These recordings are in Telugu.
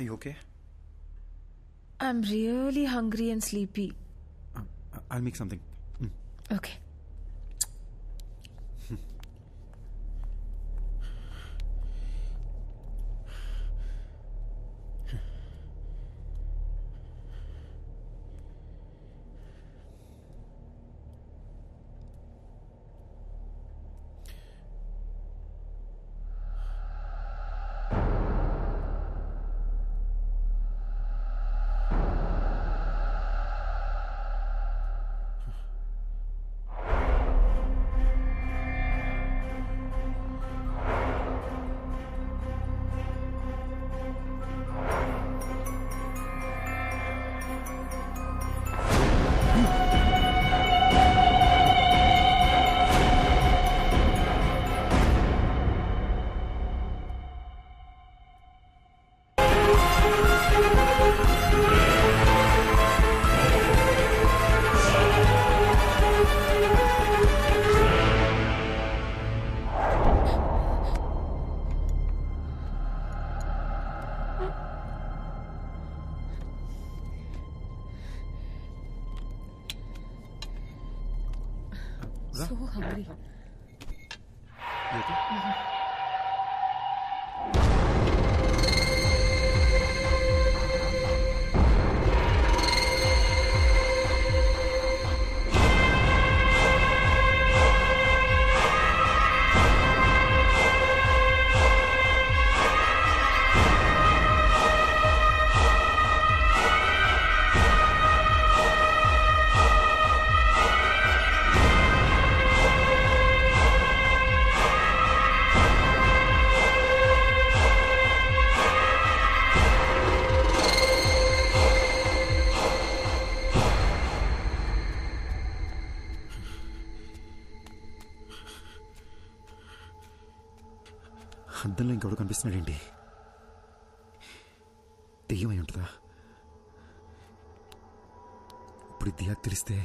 Are you okay? I'm really hungry and sleepy. Uh, I'll make something. Mm. Okay. Something okay so hungry okay అద్దంలో ఇంకెవడు చేస్తున్నాడండి. దెయ్యమై ఉంటుందా? ఇప్పుడు దియాకు తెలిస్తే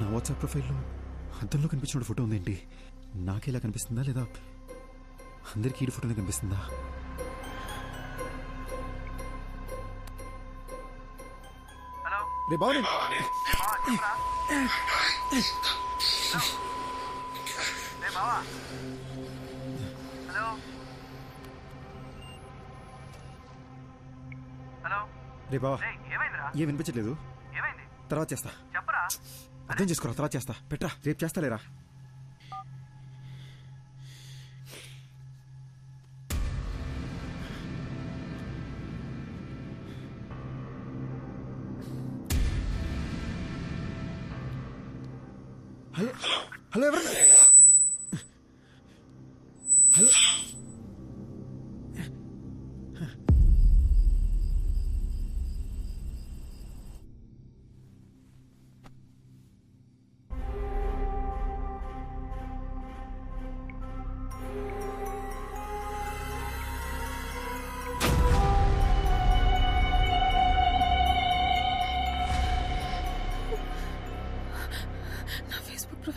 నా వాట్సాప్ ప్రొఫైల్లో అద్దంలో కనిపించిన ఫోటో ఉందేంటి? నాకేలా కనిపిస్తుందా లేదా? అందరికీ ఈ ఫోటోనే కనిపిస్తుందా? రే బాగుంది హలో హలో రే బావా ఏ వినిపించట్లేదు? ఏమైంది? తర్వాత చేస్తా. చెప్పరా? అర్థం చేసుకోరా? తర్వాత చేస్తా. పెట్రా రేపు చేస్తాలేరా? హలో హలో ఎవరు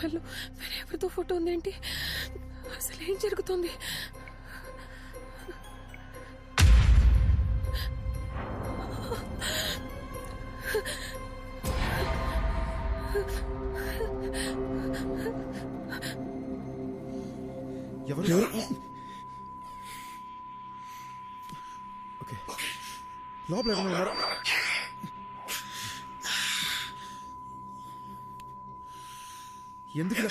ప్రొఫైల్లో వేరే ఎవరితో ఫోటో ఉందేంటి? అసలు ఏం జరుగుతుంది? ఎవరు? ఓకే. లోపల ఎవరైనా ఎందుకు?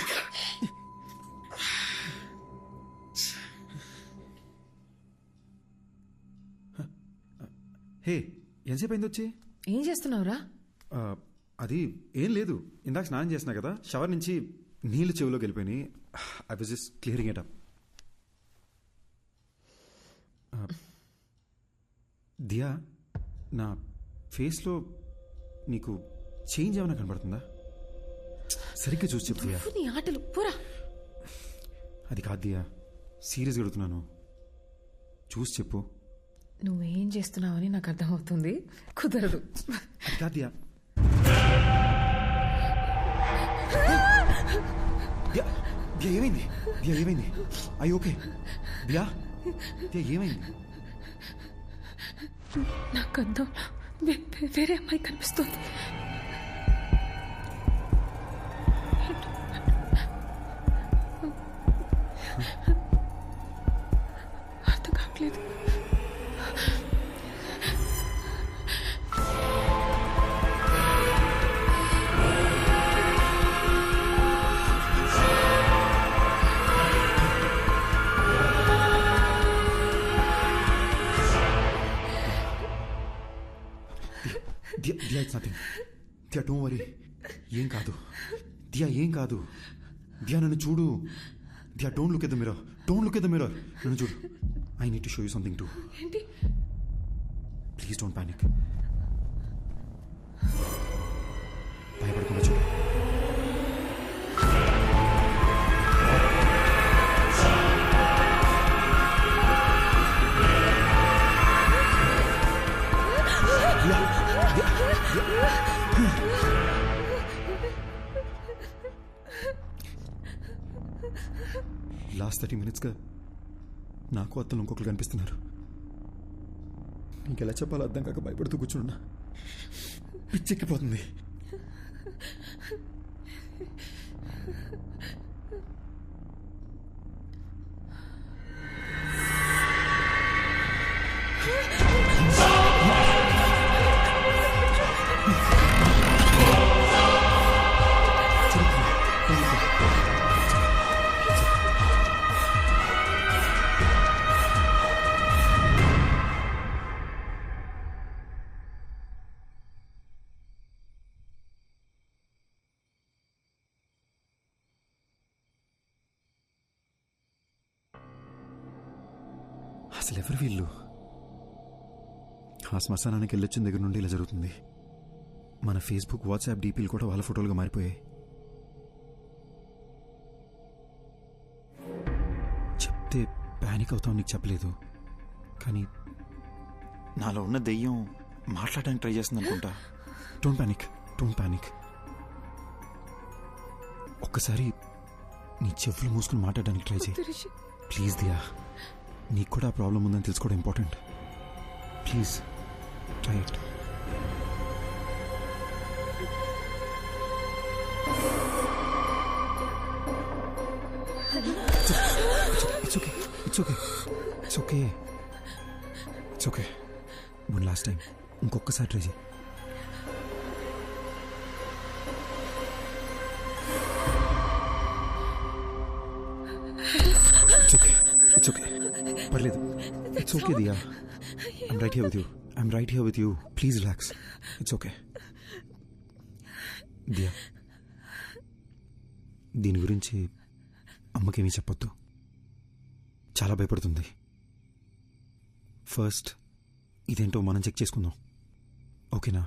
హే ఎంతసేపు అయింది వచ్చి? ఏం చేస్తున్నావురా? అది ఏం లేదు. ఇందాక స్నానం చేసినా కదా షవర్ నుంచి నీళ్ళు చెవిలోకి వెళ్ళిపోయినాయి. I was just clearing it up Diya నా ఫేస్లో నీకు చేంజ్ ఏమైనా కనబడుతుందా? సరిగ్గా చూసి చెప్పు నీ ఆటలు పోరా. అది కాదు దియా సీరియస్గా అడుగుతున్నాను చూసి చెప్పు. నువ్వేం చేస్తున్నావని నాకు అర్థమవుతుంది. కుదరదు. అది దియా. ఏమైంది? దియా ఏమైంది? అయ్యి ఓకే దియా దియా ఏమైంది? నాకు అర్థం వేరే అమ్మాయి కనిపిస్తుంది. Diya it's nothing Diya don't worry ఏం కాదు. దియా ఏం కాదు. దియా నన్ను చూడు. Diya don't look at the mirror don't look at the mirror నన్ను చూడు. I need to show you something to ఏంటి? Please don't panic last thirty మినిట్స్గా నాకు అతను ఇంకొకరు కనిపిస్తున్నారు. నీకు ఎలా చెప్పాలో అర్థం కాక భయపడుతూ కూర్చున్నా పిచ్చెక్కిపోతుంది. అసలు ఎవరు వీళ్ళు? ఆ శ్మశానానికి వెళ్ళొచ్చిన దగ్గర నుండి ఇలా జరుగుతుంది. మన ఫేస్బుక్ వాట్సాప్ డీపీలు కూడా వాళ్ళ ఫోటోలుగా మారిపోయాయి. చెప్తే ప్యానిక్ అవుతాం నీకు చెప్పలేదు. కానీ నాలో ఉన్న దెయ్యం మాట్లాడడానికి ట్రై చేస్తుంది అనుకుంటా. డోంట్ ప్యానిక్ డోంట్ ప్యానిక్ ఒక్కసారి నీ చెవులు మూసుకుని మాట్లాడడానికి ట్రై చేయి. ప్లీజ్ దియా నీకు కూడా ఆ ప్రాబ్లం ఉందని తెలుసుకోవడం important. Please try it. Okay it's okay it's okay it's okay one last time ఇంకొకసారి ట్రై చేయి. ఇట్స్ ఓకే పర్లేదు. It's okay Diya I'm right here with you I'm right here with you please relax it's okay Diya దీని గురించి అమ్మకేమీ చెప్పొద్దు. చాలా భయపడుతుంది. ఫస్ట్ ఇదేంటో మనం చెక్ చేసుకుందాం. ఓకేనా